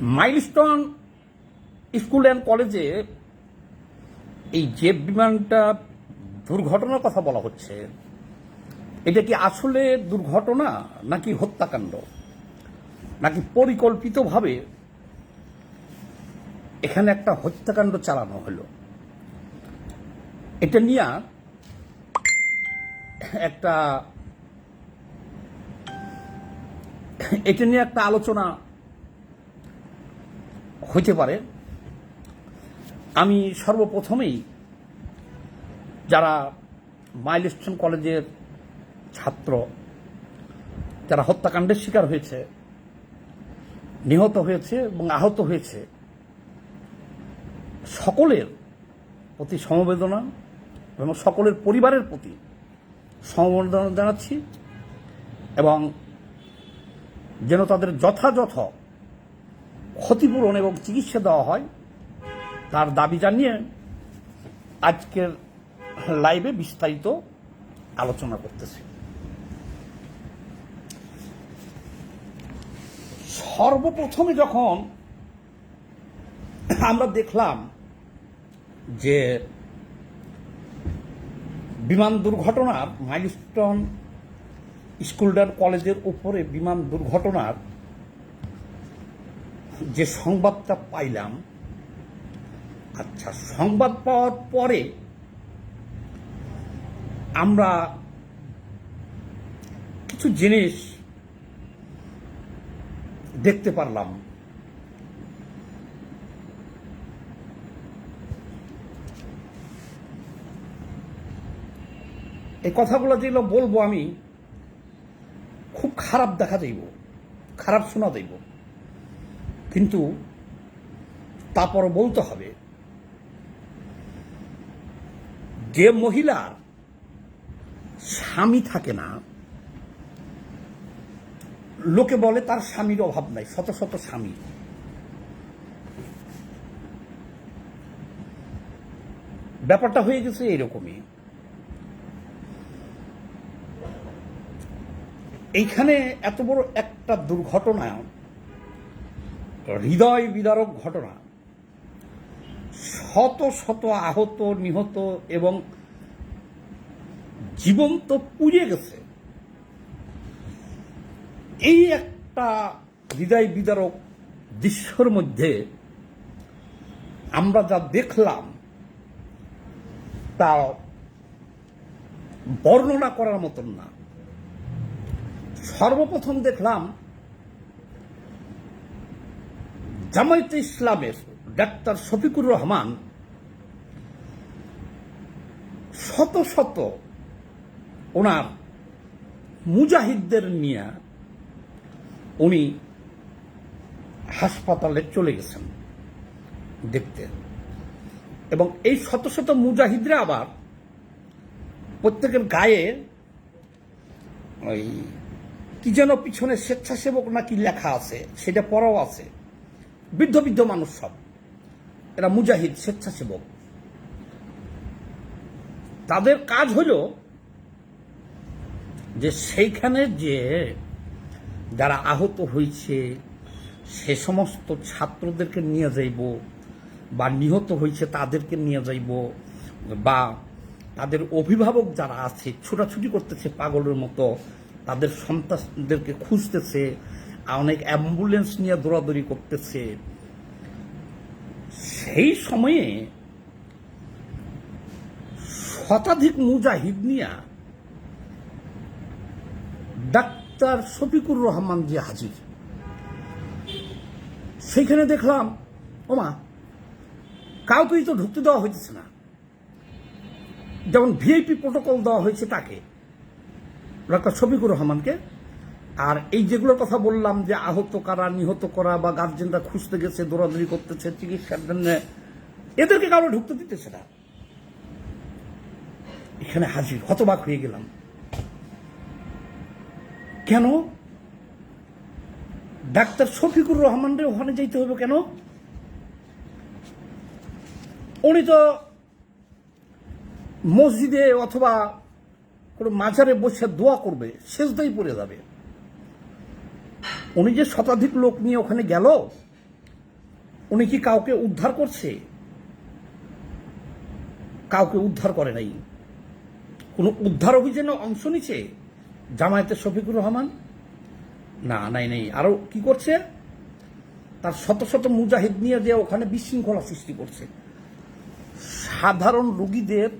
Milestone school and কলেজে এই jet বিমানটা দুর্ঘটনার কথা বলা হচ্ছে। এটা কি আসলে দুর্ঘটনা নাকি হত্যাকাণ্ড? নাকি পরিকল্পিতভাবে এখানে একটা হত্যাকাণ্ড চালানো হলো? এটা নিয়ে একটা এটা নিয়ে একটা আলোচনা হইতে পারে। আমি সর্বপ্রথমেই যারা মাইলস্টোন কলেজের ছাত্র, যারা হত্যাকাণ্ডের শিকার হয়েছে, নিহত হয়েছে এবং আহত হয়েছে, সকলের প্রতি সমবেদনা এবং সকলের পরিবারের প্রতি সমবেদনা জানাচ্ছি এবং যেন তাদের যথাযথ ক্ষতিপূরণ এবং চিকিৎসা দেওয়া হয়, তার দাবি জানিয়ে আজকের লাইভে বিস্তারিত আলোচনা করতেছি। সর্বপ্রথমে যখন আমরা দেখলাম যে বিমান দুর্ঘটনার মাইলস্টোন স্কুল কলেজের উপরে বিমান দুর্ঘটনার যে সংবাদটা পাইলাম আচ্ছা সংবাদ পাওয়ার পরে আমরা কিছু জিনিস দেখতে পারলাম। এই কথাগুলো যেগুলো বলব আমি, খুব খারাপ দেখা যাইব, খারাপ শোনা যাইব। কিন্তু তারপর বলতে হবে। যে মহিলার স্বামী থাকে না, লোকে বলে তার স্বামীর অভাব নাই, শত শত স্বামী। ব্যাপারটা হয়ে গেছে এইরকমই। এইখানে এত বড় একটা দুর্ঘটনা হৃদয় বিদারক ঘটনা। শত শত আহত, নিহত এবং জীবন্ত পুড়ে গেছে। এই একটা হৃদয় বিদারক দৃশ্যর মধ্যে আমরা যা দেখলাম, তা বর্ণনা করার মতন না। সর্বপ্রথম দেখলাম জামায়াতে ইসলামের ডাক্তার শফিকুর রহমান শত শত ওনার মুজাহিদদের নিয়ে উনি হাসপাতালে চলে গেছেন দেখতে। এবং এই শত শত মুজাহিদরা আবার প্রত্যেকের গায়ে ওই কি যেন পিছনে স্বেচ্ছাসেবক নাকি লেখা আছে, সেটা পড়াও আছে। বৃদ্ধ বৃদ্ধ মানুষ সব। এরা মুজাহিদ, স্বেচ্ছাসেবক। তাদের কাজ হল যে সেইখানে যে যারা আহত হয়েছে সে সমস্ত ছাত্রদেরকে নিয়ে যাইব বা নিহত হয়েছে তাদেরকে নিয়ে যাইব বা তাদের অভিভাবক যারা আছে, ছোটাছুটি করতেছে পাগলের মতো, তাদের সন্তানদেরকে খুঁজতেছে অনেক অ্যাম্বুলেন্স নিয়ে দৌড়াদৌড়ি করতেছে। সেই সময়ে শতাধিক মুজাহিদ নিয়া ডাক্তার শফিকুর রহমান যে হাজির। সেইখানে দেখলাম, ওমা, কাউকেই তো ঢুকতে দেওয়া হইতেছে না। যেমন ভিআইপি প্রোটোকল দেওয়া হয়েছে তাকে, ডাক্তার শফিকুর রহমানকে। আর এই যেগুলোর কথা বললাম যে আহত করা, নিহত করা বা গার্জেনরা খুঁজতে গেছে, দৌড়াদৌড়ি করতেছে, চিকিৎসার জন্য, এদেরকে কারও ঢুকতে দিতেছে না। এখানে হাজির, হতবাক হয়ে গেলাম। কেন? ডাক্তার শফিকুর রহমানরে ওখানে যাইতে হবে কেন? উনি তো মসজিদে অথবা কোনো মাঝারে বসে দোয়া করবে শেষদাই পড়ে যাবে। উনি যে শতাধিক লোক নিয়ে ওখানে গেল, উনি কি কাউকে উদ্ধার করছে? কাউকে উদ্ধার করে নাই। কোনো উদ্ধার অভিযানে অংশ নিচ্ছে জামায়াতের শফিকুর রহমান? না, নাই, নেই। আরও কি করছে? তার শত শত মুজাহিদ নিয়ে যে ওখানে বিশৃঙ্খলা সৃষ্টি করছে। সাধারণ রুগীদের,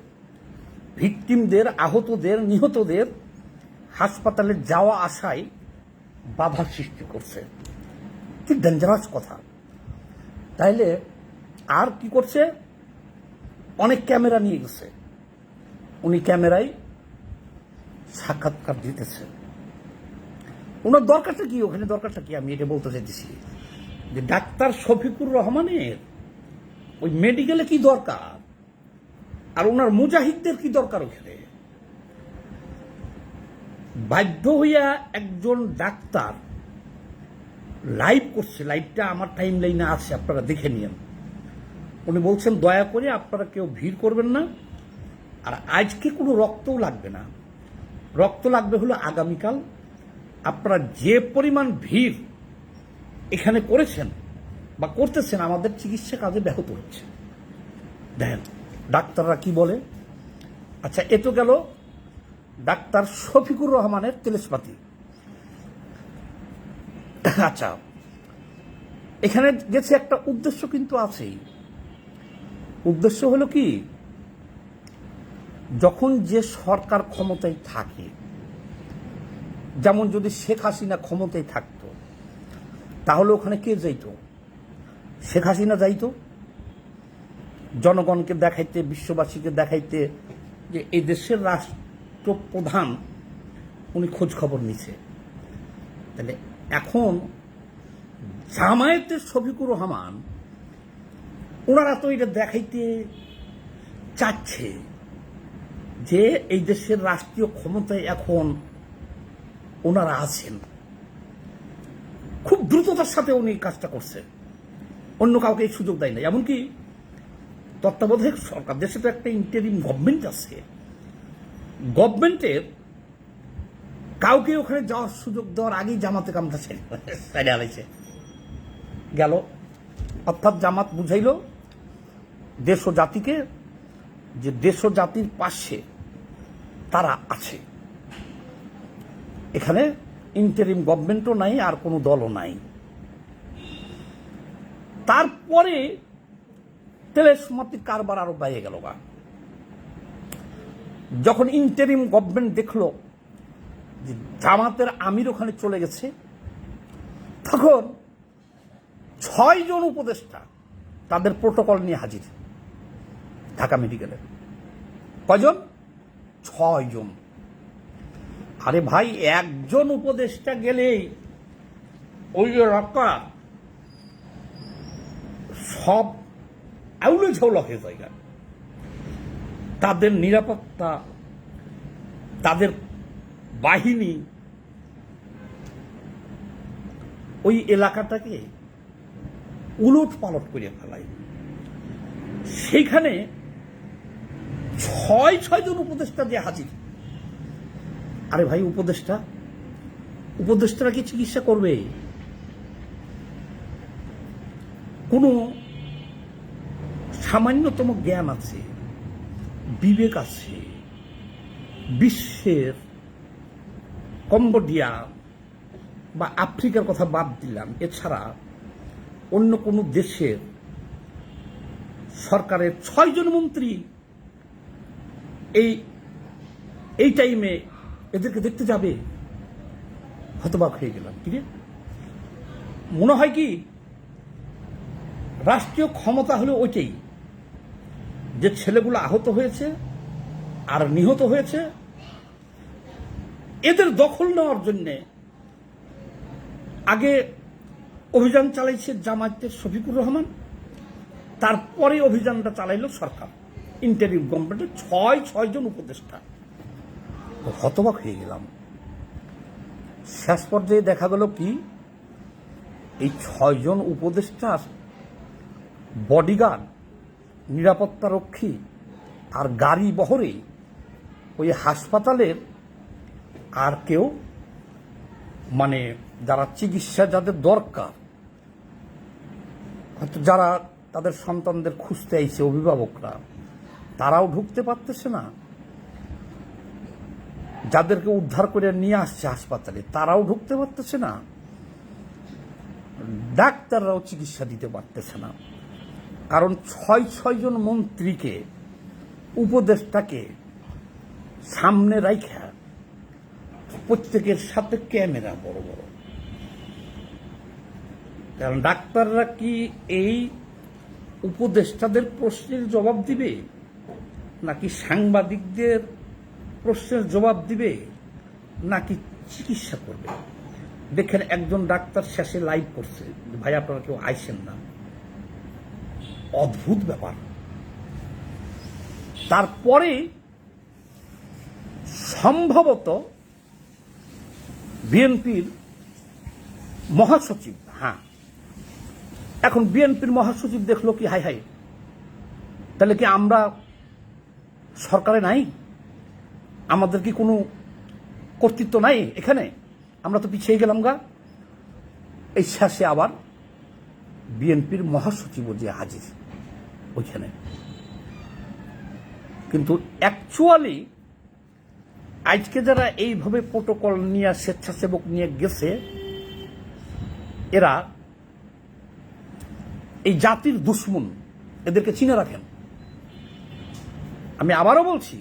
ভিকটিমদের, আহতদের, নিহতদের হাসপাতালে যাওয়া আসায় বাধা সৃষ্টি করছে। কি ডেঞ্জারাস কথা। তাইলে আর কি করছে? অনেক ক্যামেরা নিয়ে গেছে। উনি ক্যামেরায় সাক্ষাৎকার দিতেছে। ওনার দরকারটা কি? ওখানে দরকারটা কি? আমি এটা বলতে চাইতেছি যে ডাক্তার শফিকুর রহমানের ওই মেডিকেলে কি দরকার? আর ওনার মুজাহিদদের কি দরকার ওখানে? বাধ্য হইয়া একজন ডাক্তার লাইভ করছে, লাইভটা আমার টাইম লাইনে আছে, আপনারা দেখে নিন উনি বলছেন, দয়া করে আপনারা কেউ ভিড় করবেন না, আর আজকে কোনো রক্তও লাগবে না। রক্ত লাগবে হলো আগামীকাল। আপনারা যে পরিমাণ ভিড় এখানে করেছেন বা করতেছেন, আমাদের চিকিৎসা কাজে ব্যাহত হচ্ছে। দেখেন, ডাক্তাররা কি বলে? আচ্ছা এ তো গেল ডাক্তার শফিকুর রহমানের তেলেসপাতি আচ্ছা এখানে গেছে একটা উদ্দেশ্য কিন্তু আছেই। উদ্দেশ্য হলো কি? যখন যে সরকার ক্ষমতায় থাকে, যেমন যদি শেখ হাসিনা ক্ষমতায় থাকতো, তাহলে ওখানে কে যাইত? শেখ হাসিনা যাইতো? জনগণকে দেখাইতে, বিশ্ববাসীকে দেখাইতে যে এই দেশের রাষ্ট্রপ্রধান, উনি খোঁজ খবর নিছে তাহলে এখন জামায়াতের শফিকুর রহমান ওনারা তো এটা দেখাইতে চাচ্ছে যে এই দেশের রাষ্ট্রীয় ক্ষমতায় এখন ওনারা আছেন। খুব দ্রুততার সাথে উনি কাজটা করছেন। অন্য কাউকে এই সুযোগ দেয় না এমনকি তত্ত্বাবধায়ক সরকার, দেশে তো একটা ইন্টারিম গভর্নমেন্ট আছে। গভর্নমেন্টের কাউকে ওখানে যাওয়ার সুযোগ দেওয়ার আগেই জামাতে কামটা ছেড়ে ছেড়ে গেল, অর্থাৎ জামাত বুঝাইল, দেশ ও জাতিকে যে দেশ ও জাতির পাশে তারা আছে। এখানে ইন্টারিম গভর্নমেন্টও নাই, আর কোনো দলও নাই। তারপরে তেলের সমাপ্তির কারবার আরও বাইরে গেল গা। যখন ইন্টারিম গভর্নমেন্ট দেখল যে জামাতের আমির ওখানে চলে গেছে, তখন ছয় জন উপদেষ্টা তাদের প্রোটোকল নিয়ে হাজির, ঢাকা মেডিকেলে কজন ছয় জন। আরে ভাই, একজন উপদেষ্টা গেলেই, ওই এলাকা সব আউলে ঝৌলা হয়ে যায়। তাদের নিরাপত্তা, তাদের বাহিনী ওই এলাকাটাকে উলট পালট করে ফেলায়। সেইখানে ছয় ছয়জন উপদেষ্টা দিয়ে হাজির। আরে ভাই, উপদেষ্টা? উপদেষ্টারা কি চিকিৎসা করবে? কোনো সামান্যতম জ্ঞান আছে। বিবেক আছে। বিশ্বের কম্বোডিয়া বা আফ্রিকার কথা বাদ দিলাম। এছাড়া অন্য কোনো দেশের সরকারের ছয়জন মন্ত্রী এই এই টাইমে এদেরকে দেখতে যাবে। হতবাক হয়ে গেলাম। কি রে? মনে হয় কি, রাষ্ট্রীয় ক্ষমতা হলো ওইটাই। যে ছেলেগুলো আহত হয়েছে আর নিহত হয়েছে, এদের দখল নেওয়ার জন্যে আগে অভিযান চালাইছে জামায়াতের শফিকুর রহমান, তারপরে অভিযানটা চালাইল সরকার। ইন্টারিম গভর্নমেন্টের ছয় ছয়জন উপদেষ্টা। হতবাক হয়ে গেলাম। শেষ পর্যায়ে দেখা গেল কি, এই ছয়জন উপদেষ্টা বডিগার্ড নিরাপত্তা রক্ষী আর গাড়ি বহরে ওই হাসপাতালের আর কেউ মানে যারা চিকিৎসা যাদের দরকার, হয়তো যারা তাদের সন্তানদের খুঁজতে আইছে অভিভাবকরা, তারাও ঢুকতে পারতেছে না। যাদেরকে উদ্ধার করে নিয়ে আসছে হাসপাতালে, তারাও ঢুকতে পারতেছে না। ডাক্তাররাও চিকিৎসা দিতে পারতেছে না। কারণ ছয় ছয়জন মন্ত্রীকে, উপদেষ্টাকে সামনে রাইখা প্রত্যেকের সাথে ক্যামেরা বড় বড়। কারণ ডাক্তাররা কি এই উপদেষ্টাদের প্রশ্নের জবাব দিবে? নাকি সাংবাদিকদের প্রশ্নের জবাব দিবে? নাকি চিকিৎসা করবে? দেখেন, একজন ডাক্তার শেষে লাইভ করছে। ভাই, আপনারা কেউ আইসেন না। অদ্ভুত ব্যাপার। তারপরে সম্ভবত বিএনপির মহাসচিব হ্যাঁ। এখন বিএনপির মহাসচিব দেখল কি, হাই হাই। তাহলে কি আমরা সরকারে নাই? আমাদের কি কোনো কর্তৃত্ব নাই এখানে? আমরা তো পিছিয়ে গেলাম গা। এই শেষে আবার বিএনপির মহাসচিবও যে হাজির। ওইখানে। কিন্তু অ্যাকচুয়ালি আজকে যারা এইভাবে প্রোটোকল নিয়ে, স্বেচ্ছাসেবক নিয়ে গেছে, এরা এই জাতির দুশ্মন, এদেরকে চিনে রাখেন। আমি আবারও বলছি,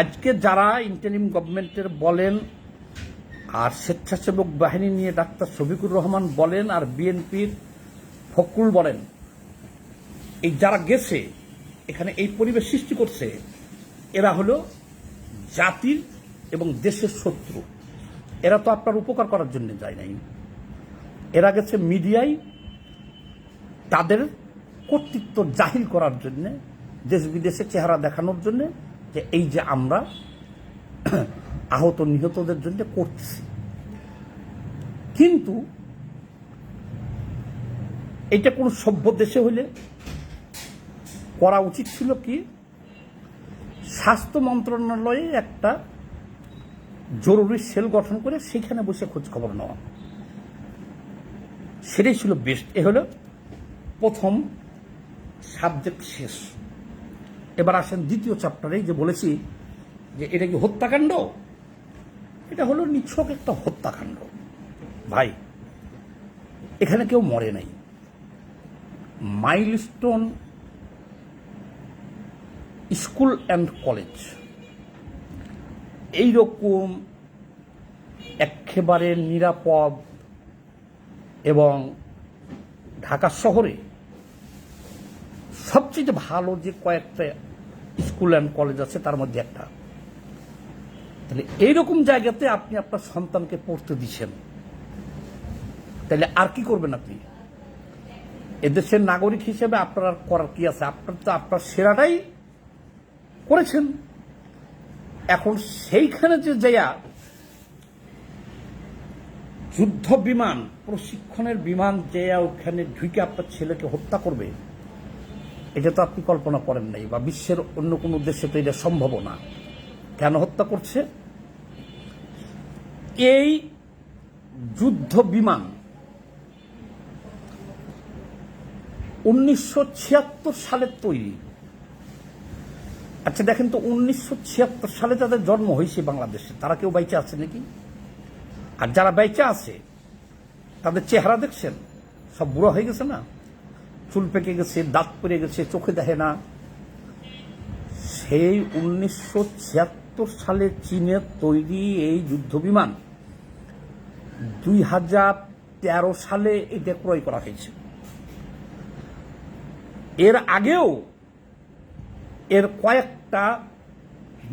আজকে যারা ইন্টারিম গভর্নমেন্টের বলেন, আর স্বেচ্ছাসেবক বাহিনী নিয়ে ডাক্তার শফিকুর রহমান বলেন, আর বিএনপির ফকরুল বলেন এই যারা গেছে, এখানে এই পরিবেশ সৃষ্টি করছে, এরা হলো জাতির এবং দেশের শত্রু। এরা তো আপনার উপকার করার জন্য যায় নাই। এরা গেছে মিডিয়ায় তাদের কর্তৃত্ব জাহির করার জন্য, দেশ বিদেশে চেহারা দেখানোর জন্য, যে এই যে আমরা আহত নিহতদের জন্য করতেছি কিন্তু এটা কোনো সভ্য দেশে হলে করা উচিত ছিল কি? স্বাস্থ্য মন্ত্রণালয়ে একটা জরুরি সেল গঠন করে সেখানে বসে খোঁজ খবর নেওয়া। সেটাই ছিল বেস্ট এ হলো প্রথম সাবজেক্ট শেষ। এবার আসেন দ্বিতীয় চ্যাপ্টারে যে বলেছি যে এটা কি হত্যাকাণ্ড? এটা হলো নিছক একটা হত্যাকাণ্ড। ভাই, এখানে কেউ মরে নাই। Milestone school and college. এই রকম একেবারে নিরাপদ এবং ঢাকা শহরে সবচেয়ে ভালো যে কয়েকটা স্কুল অ্যান্ড কলেজ আছে, তার মধ্যে একটা। তাহলে এইরকম জায়গাতে আপনি আপনার সন্তানকে পড়তে দিচ্ছেন। তাহলে আর কি করবেন আপনি? এদেশের নাগরিক হিসেবে আপনার আর করার কি আছে? আপনার তো আপনার সেরাটাই করেছেন, এখন সেইখানে যে যাইয়া যুদ্ধ বিমান, প্রশিক্ষণের বিমান যেয়া ওখানে ঢুকে আপনার ছেলেকে হত্যা করবে, এটা তো আপনি কল্পনা করেন নাই, বা বিশ্বের অন্য কোনো দেশে তো এটা সম্ভব না। কেন হত্যা করছে? এই যুদ্ধ বিমান উনিশশো সালের তৈরি। আচ্ছা দেখেন তো উনিশশো ছিয়াত্তর সালে তাদের জন্ম হয়েছে বাংলাদেশে। তারা কেউ বাইচে আছে নাকি? আর যারা বাইচে আছে, তাদের চেহারা দেখছেন? সব বুড়ো হয়ে গেছে না? চুল পেকে গেছে, দাঁত পড়ে গেছে, চোখে দেখে না? সেই উনিশশো ছিয়াত্তর সালে চীনের তৈরি এই যুদ্ধ বিমান দুই হাজার তেরো সালে এটা ক্রয় করা হয়েছে। এর আগেও এর কয়েকটা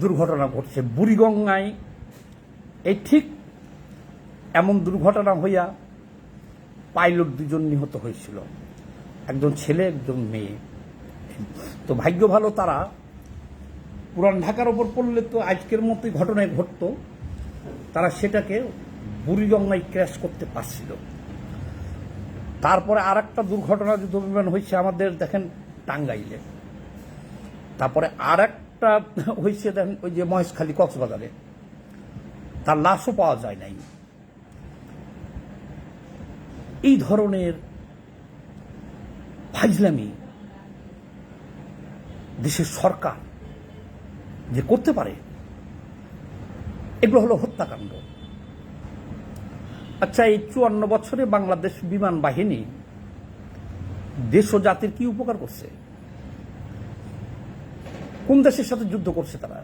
দুর্ঘটনা ঘটছে। বুড়িগঙ্গায়, এই ঠিক এমন দুর্ঘটনা হইয়া পাইলট দুজন নিহত হয়েছিল। একজন ছেলে, একজন মেয়ে। তো ভাগ্য ভালো তারা পুরান ঢাকার ওপর পড়লে তো আজকের মতোই ঘটনায় ঘটতো। তারা সেটাকে বুড়িগঙ্গায় ক্র্যাশ করতে পারছিল। তারপরে আর একটা দুর্ঘটনা যুদ্ধ বিমান হয়েছে আমাদের দেখেন টাঙ্গাইলে। তারপরে আর একটা হয়েছে দেখেন ওই যে মহেশখালী কক্সবাজারে। তার লাশও পাওয়া যায় নাই। এই ধরনের ফাইজলামি দেশের সরকার যে করতে পারে, এগুলো হলো হত্যাকাণ্ড। আচ্ছা এই চুয়ান্ন বছরে বাংলাদেশ বিমান বাহিনী দেশ ও জাতির কি উপকার করছে? কোন দেশের সাথে যুদ্ধ করছে তারা?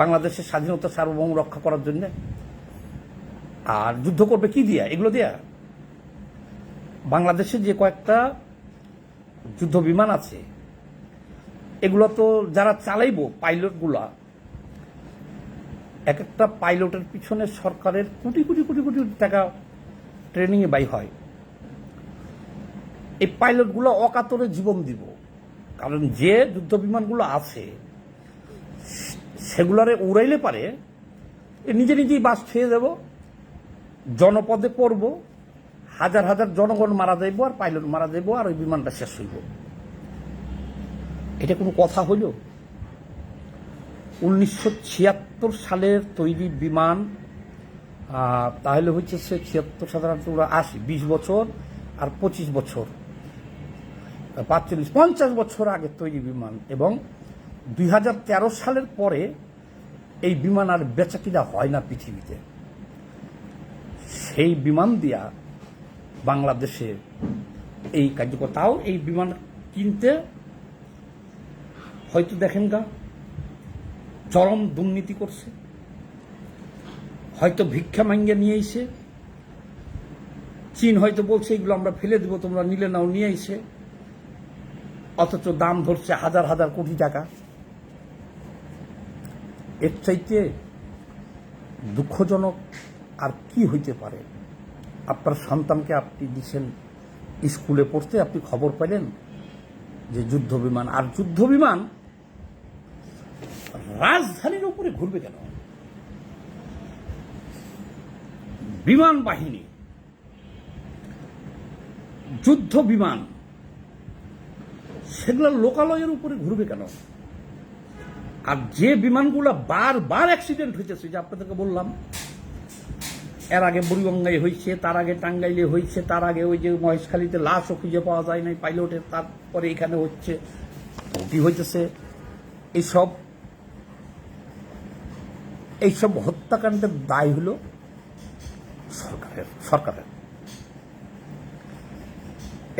বাংলাদেশের স্বাধীনতা সার্বভৌম রক্ষা করার জন্য? আর যুদ্ধ করবে কি দিয়া? এগুলো দিয়া? বাংলাদেশে যে কয়েকটা যুদ্ধ বিমান আছে, এগুলো তো যারা চালাইবো পাইলটগুলা এক একটা পাইলটের পিছনে সরকারের কোটি কোটি কোটি কোটি টাকা ট্রেনিংয়ে বাই হয়। এই পাইলটগুলো অকাতরে জীবন দিব। কারণ যে যুদ্ধ বিমানগুলো আছে, সেগুলারে উড়াইলে পারে নিজে নিজেই বাস খেয়ে যাব, জনপদে পড়ব, হাজার হাজার জনগণ মারা যাইব আর পাইলট মারা যাইব আর ওই বিমানটা শেষ হইব। এটা কোনো কথা হইল? উনিশশো ছিয়াত্তর সালের তৈরি বিমান তাহলে হচ্ছে সে ছিয়াত্তর সাধারণত ওরা আশি, বিশ বছর আর পঁচিশ বছর। পাঁচচল্লিশ, পঞ্চাশ বছর আগে তৈরি বিমান এবং দুই হাজার তেরো সালের পরে এই বিমান আর বেচা কিনা হয় না পৃথিবীতে। সেই বিমান দিয়া বাংলাদেশে এই কার্যকর তাও এই বিমান কিনতে হয়তো দেখেন গা, চরম দুর্নীতি করছে। হয়তো ভিক্ষা মাঙ্গে নিয়ে এসে চীন হয়তো বলছে, এগুলো আমরা ফেলে দেবো, তোমরা নিলে নাও, নিয়ে এসে অথচ দাম ধরছে হাজার হাজার কোটি টাকা। এর চাইতে দুঃখজনক আর কি হইতে পারে? আপনার সন্তানকে আপনি দিচ্ছেন স্কুলে পড়তে, আপনি খবর পেলেন যে যুদ্ধ বিমান। আর যুদ্ধ বিমান রাজধানীর উপরে ঘুরবে কেন? বিমান বাহিনী, যুদ্ধ বিমান সেগুলো লোকালয়ের উপরে ঘুরবে কেন? আর যে বিমানগুলো বারবার অ্যাক্সিডেন্ট হয়েছে যে আপনাদেরকে বললাম, এর আগে বুড়িগঙ্গায় হয়েছে, তার আগে টাঙ্গাইলে হয়েছে, তার আগে ওই যে মহেশখালীতে লাশও খুঁজে পাওয়া যায় নাই, পাইলটের, তারপরে এখানে হচ্ছে, কি হইতেছে? এইসব এইসব হত্যাকাণ্ডের দায় হলো সরকারের সরকারের।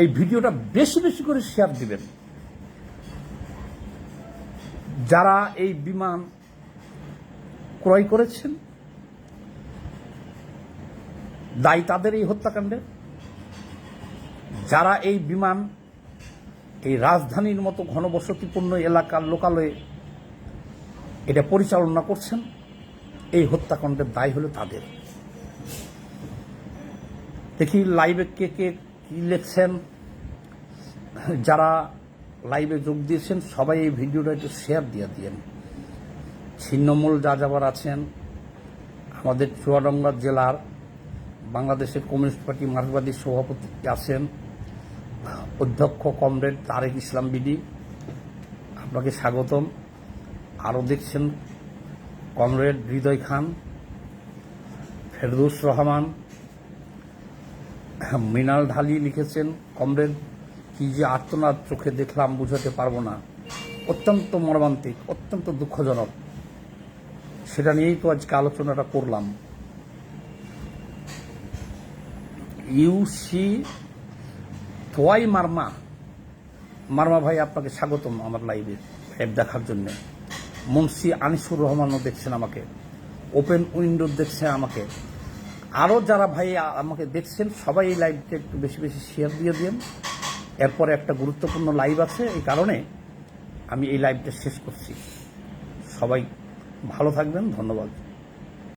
এই ভিডিওটা বেশি বেশি করে শেয়ার দিবেন। যারা এই বিমান ক্রয় করেছেন, দায়ী তাদের এই হত্যাকাণ্ডে। যারা এই বিমান এই রাজধানীর মতো ঘনবসতিপূর্ণ এলাকার লোকালয়ে এটা পরিচালনা করছেন, এই হত্যাকাণ্ডের দায় হলো তাদের। দেখি লাইভে কে কে কি লিখছেন, যারা লাইভে যোগ দিয়েছেন, সবাই এই ভিডিওটা একটু শেয়ার দিয়ে দিয়েন। ছিন্নমূল যা যাবার আছেন, আমাদের চুয়াডাঙ্গা জেলার বাংলাদেশের কমিউনিস্ট পার্টি মার্কবাদী সভাপতি আছেন, অধ্যক্ষ কমরেড তারেক ইসলাম বিডি। আপনাকে স্বাগতম। আরও দেখছেন কমরেড হৃদয় খান, ফেরদৌস রহমান, মৃণাল ঢালি লিখেছেন কমরেড। কি যে আর্তনাদ চোখে দেখলাম, বুঝাতে পারব না। অত্যন্ত মর্মান্তিক, অত্যন্ত দুঃখজনক। সেটা নিয়েই তো আজকে আলোচনাটা করলাম। ইউসি তোয়াই মার্মা। মার্মা ভাই, আপনাকে স্বাগতম আমার লাইভে অ্যাপ দেখার জন্য। মুন্সি আনিসুর রহমানও দেখছেন আমাকে। ওপেন উইন্ডো দেখছেন আমাকে। আরও যারা ভাই আমাকে দেখছেন, সবাই এই লাইভটা একটু বেশি বেশি শেয়ার দিয়ে দিন এরপরে একটা গুরুত্বপূর্ণ লাইভ আছে, এই কারণে আমি এই লাইভটা শেষ করছি। সবাই ভালো থাকবেন, ধন্যবাদ।